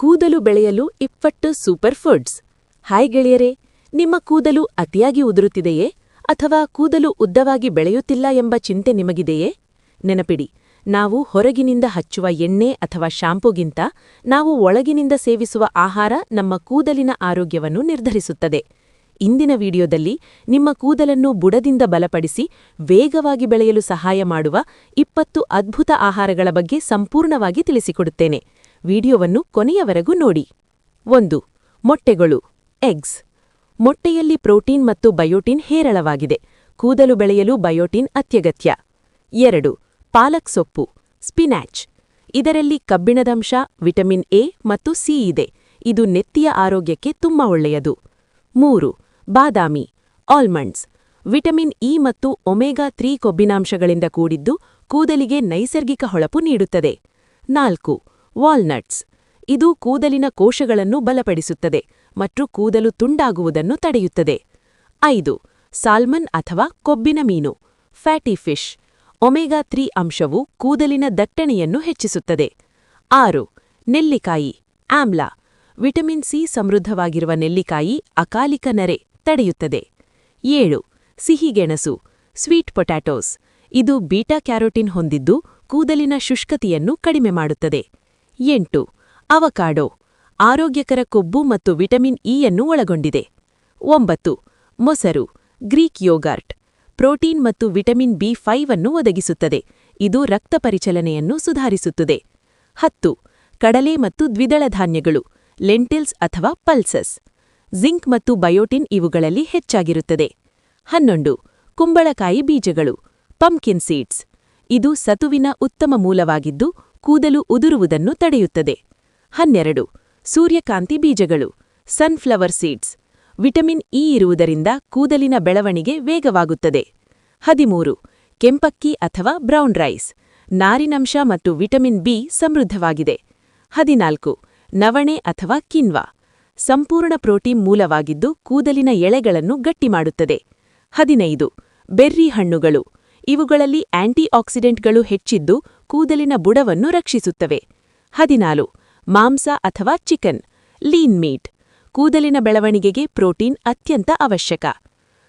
ಕೂದಲು ಬೆಳೆಯಲು ಇಪ್ಪಟ್ಟು super foods hi ಗೆಳೆಯರೇ, ನಿಮ್ಮ ಕೂದಲು ಅತಿಯಾಗಿ ಉದುರುತ್ತಿದೆಯೇ ಅಥವಾ ಕೂದಲು ಉದ್ದವಾಗಿ ಬೆಳೆಯುತ್ತಿಲ್ಲ ಎಂಬ ಚಿಂತೆ ನಿಮಗಿದೆಯೇ? ನೆನಪಿಡಿ, ನಾವು ಹೊರಗಿನಿಂದ ಹಚ್ಚುವ ಎಣ್ಣೆ ಅಥವಾ ಶಾಂಪೂಗಿಂತ ನಾವು ಒಳಗಿನಿಂದ ಸೇವಿಸುವ ಆಹಾರ ನಮ್ಮ ಕೂದಲಿನ ಆರೋಗ್ಯವನ್ನು ನಿರ್ಧರಿಸುತ್ತದೆ. ಇಂದಿನ ವಿಡಿಯೋದಲ್ಲಿ ನಿಮ್ಮ ಕೂದಲನ್ನು ಬುಡದಿಂದ ಬಲಪಡಿಸಿ ವೇಗವಾಗಿ ಬೆಳೆಯಲು ಸಹಾಯ ಮಾಡುವ ಇಪ್ಪತ್ತು ಅದ್ಭುತ ಆಹಾರಗಳ ಬಗ್ಗೆ ಸಂಪೂರ್ಣವಾಗಿ ತಿಳಿಸಿಕೊಡುತ್ತೇನೆ. ವಿಡಿಯೋವನ್ನು ಕೊನೆಯವರೆಗೂ ನೋಡಿ. ಒಂದು, ಮೊಟ್ಟೆಗಳು. ಎಗ್ಸ್. ಮೊಟ್ಟೆಯಲ್ಲಿ ಪ್ರೋಟೀನ್ ಮತ್ತು ಬಯೋಟಿನ್ ಹೇರಳವಾಗಿದೆ. ಕೂದಲು ಬೆಳೆಯಲು ಬಯೋಟಿನ್ ಅತ್ಯಗತ್ಯ. ಎರಡು, ಪಾಲಕ್ ಸೊಪ್ಪು. ಸ್ಪಿನ್ಯಾಚ್ ಇದರಲ್ಲಿ ಕಬ್ಬಿಣದಂಶ, ವಿಟಮಿನ್ ಎ ಮತ್ತು ಸಿ ಇದೆ. ಇದು ನೆತ್ತಿಯ ಆರೋಗ್ಯಕ್ಕೆ ತುಂಬಾ ಒಳ್ಳೆಯದು. ಮೂರು, ಬಾದಾಮಿ. ಆಲ್ಮಂಡ್ಸ್. ವಿಟಮಿನ್ ಇ ಮತ್ತು ಒಮೆಗಾ ತ್ರೀ ಕೊಬ್ಬಿನಾಂಶಗಳಿಂದ ಕೂಡಿದ್ದು ಕೂದಲಿಗೆ ನೈಸರ್ಗಿಕ ಹೊಳಪು ನೀಡುತ್ತದೆ. ನಾಲ್ಕು ವಾಲ್ನಟ್ಸ್. ಇದು ಕೂದಲಿನ ಕೋಶಗಳನ್ನು ಬಲಪಡಿಸುತ್ತದೆ ಮತ್ತು ಕೂದಲು ತುಂಡಾಗುವುದನ್ನು ತಡೆಯುತ್ತದೆ. ಐದು, ಸಾಲ್ಮನ್ ಅಥವಾ ಕೊಬ್ಬಿನ ಮೀನು, ಫ್ಯಾಟಿ ಫಿಶ್. ಒಮೆಗಾ ತ್ರೀ ಅಂಶವು ಕೂದಲಿನ ದಟ್ಟಣೆಯನ್ನು ಹೆಚ್ಚಿಸುತ್ತದೆ. ಆರು, ನೆಲ್ಲಿಕಾಯಿ, ಆಮ್ಲ. ವಿಟಮಿನ್ ಸಿ ಸಮೃದ್ಧವಾಗಿರುವ ನೆಲ್ಲಿಕಾಯಿ ಅಕಾಲಿಕ ನರೆ ತಡೆಯುತ್ತದೆ. ಏಳು, ಸಿಹಿಗೆಣಸು, ಸ್ವೀಟ್ ಪೊಟ್ಯಾಟೋಸ್. ಇದು ಬೀಟಾ ಕ್ಯಾರೋಟಿನ್ ಹೊಂದಿದ್ದು ಕೂದಲಿನ ಶುಷ್ಕತೆಯನ್ನು ಕಡಿಮೆ ಮಾಡುತ್ತದೆ. ಎಂಟು, ಅವಕಾಡೊ, ಆರೋಗ್ಯಕರ ಕೊಬ್ಬು ಮತ್ತು ವಿಟಮಿನ್ ಇಯನ್ನು ಒಳಗೊಂಡಿದೆ. ಒಂಬತ್ತು, ಮೊಸರು, ಗ್ರೀಕ್ ಯೋಗಾರ್ಟ್, ಪ್ರೋಟೀನ್ ಮತ್ತು ವಿಟಮಿನ್ ಬಿ ಫೈವ್ ಅನ್ನು ಒದಗಿಸುತ್ತದೆ. ಇದು ರಕ್ತ ಪರಿಚಲನೆಯನ್ನು ಸುಧಾರಿಸುತ್ತದೆ. ಹತ್ತು, ಕಡಲೆ ಮತ್ತು ದ್ವಿದಳ ಧಾನ್ಯಗಳು, ಲೆಂಟಿಲ್ಸ್ ಅಥವಾ ಪಲ್ಸಸ್, ಜಿಂಕ್ ಮತ್ತು ಬಯೋಟಿನ್ ಇವುಗಳಲ್ಲಿ ಹೆಚ್ಚಾಗಿರುತ್ತದೆ. ಹನ್ನೊಂದು, ಕುಂಬಳಕಾಯಿ ಬೀಜಗಳು, ಪಂಪ್ಕಿನ್ ಸೀಡ್ಸ್, ಇದು ಸತುವಿನ ಉತ್ತಮ ಮೂಲವಾಗಿದ್ದು ಕೂದಲು ಉದುರುವುದನ್ನು ತಡೆಯುತ್ತದೆ. ಹನ್ನೆರಡು, ಸೂರ್ಯಕಾಂತಿ ಬೀಜಗಳು ಸನ್ಫ್ಲವರ್ ಸೀಡ್ಸ್ ವಿಟಮಿನ್ ಇ ಇರುವುದರಿಂದ ಕೂದಲಿನ ಬೆಳವಣಿಗೆ ವೇಗವಾಗುತ್ತದೆ. ಹದಿಮೂರು, ಕೆಂಪಕ್ಕಿ ಅಥವಾ ಬ್ರೌನ್ ರೈಸ್, ನಾರಿನಂಶ ಮತ್ತು ವಿಟಮಿನ್ ಬಿ ಸಮೃದ್ಧವಾಗಿದೆ. ಹದಿನಾಲ್ಕು, ನವಣೆ ಅಥವಾ ಕಿನ್ವಾ ಸಂಪೂರ್ಣ ಪ್ರೋಟೀನ್ ಮೂಲವಾಗಿದ್ದು ಕೂದಲಿನ ಎಳೆಗಳನ್ನು ಗಟ್ಟಿಮಾಡುತ್ತದೆ ಹದಿನೈದು, ಬೆರ್ರಿ ಹಣ್ಣುಗಳು, ಇವುಗಳಲ್ಲಿ ಆಂಟಿಆಕ್ಸಿಡೆಂಟ್ಗಳು ಹೆಚ್ಚಿದ್ದು ಕೂದಲಿನ ಬುಡವನ್ನು ರಕ್ಷಿಸುತ್ತವೆ. ಹದಿನಾಲು, ಮಾಂಸ ಅಥವಾ ಚಿಕನ್, ಲೀನ್ ಮೀಟ್. ಕೂದಲಿನ ಬೆಳವಣಿಗೆಗೆ ಪ್ರೋಟೀನ್ ಅತ್ಯಂತ ಅವಶ್ಯಕ.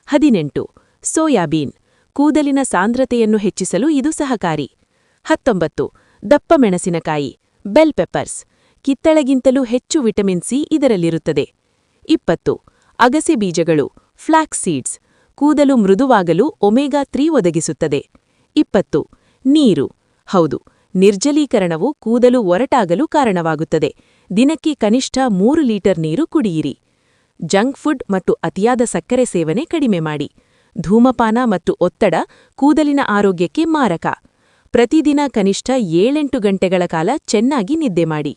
ಹದಿನೆಂಟು, ಸೋಯಾಬೀನ್. ಕೂದಲಿನ ಸಾಂದ್ರತೆಯನ್ನು ಹೆಚ್ಚಿಸಲು ಇದು ಸಹಕಾರಿ. ಹತ್ತೊಂಬತ್ತು, ದಪ್ಪ ಮೆಣಸಿನಕಾಯಿ, ಬೆಲ್ ಪೆಪ್ಪರ್ಸ್. ಕಿತ್ತಳೆಗಿಂತಲೂ ಹೆಚ್ಚು ವಿಟಮಿನ್ ಸಿ ಇದರಲ್ಲಿರುತ್ತದೆ. ಇಪ್ಪತ್ತು, ಅಗಸೆ ಬೀಜಗಳು, ಫ್ಲಾಕ್ಸ್ ಸೀಡ್ಸ್. ಕೂದಲು ಮೃದುವಾಗಲು ಒಮೆಗಾ ತ್ರೀ ಒದಗಿಸುತ್ತದೆ. ಇಪ್ಪತ್ತು, ನೀರು. ಹೌದು, ನಿರ್ಜಲೀಕರಣವು ಕೂದಲು ಒರಟಾಗಲು ಕಾರಣವಾಗುತ್ತದೆ. ದಿನಕ್ಕೆ ಕನಿಷ್ಠ ಮೂರು ಲೀಟರ್ ನೀರು ಕುಡಿಯಿರಿ. ಜಂಕ್ ಫುಡ್ ಮತ್ತು ಅತಿಯಾದ ಸಕ್ಕರೆ ಸೇವನೆ ಕಡಿಮೆ ಮಾಡಿ. ಧೂಮಪಾನ ಮತ್ತು ಒತ್ತಡ ಕೂದಲಿನ ಆರೋಗ್ಯಕ್ಕೆ ಮಾರಕ. ಪ್ರತಿದಿನ ಕನಿಷ್ಠ ಏಳೆಂಟು ಗಂಟೆಗಳ ಕಾಲ ಚೆನ್ನಾಗಿ ನಿದ್ದೆ ಮಾಡಿ.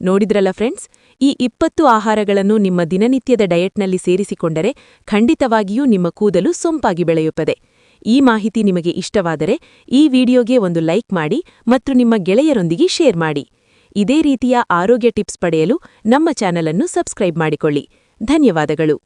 ನೋಡಿದ್ರಲ್ಲ ಫ್ರೆಂಡ್ಸ್, ಈ ಇಪ್ಪತ್ತು ಆಹಾರಗಳನ್ನು ನಿಮ್ಮ ದಿನನಿತ್ಯದ ಡಯಟ್ನಲ್ಲಿ ಸೇರಿಸಿಕೊಂಡರೆ ಖಂಡಿತವಾಗಿಯೂ ನಿಮ್ಮ ಕೂದಲು ಸೊಂಪಾಗಿ ಬೆಳೆಯುತ್ತದೆ. ಈ ಮಾಹಿತಿ ನಿಮಗೆ ಇಷ್ಟವಾದರೆ ಈ ವಿಡಿಯೋಗೆ ಒಂದು ಲೈಕ್ ಮಾಡಿ ಮತ್ತು ನಿಮ್ಮ ಗೆಳೆಯರೊಂದಿಗೆ ಶೇರ್ ಮಾಡಿ. ಇದೇ ರೀತಿಯ ಆರೋಗ್ಯ ಟಿಪ್ಸ್ ಪಡೆಯಲು ನಮ್ಮ ಚಾನಲನ್ನು ಸಬ್ಸ್ಕ್ರೈಬ್ ಮಾಡಿಕೊಳ್ಳಿ. ಧನ್ಯವಾದಗಳು.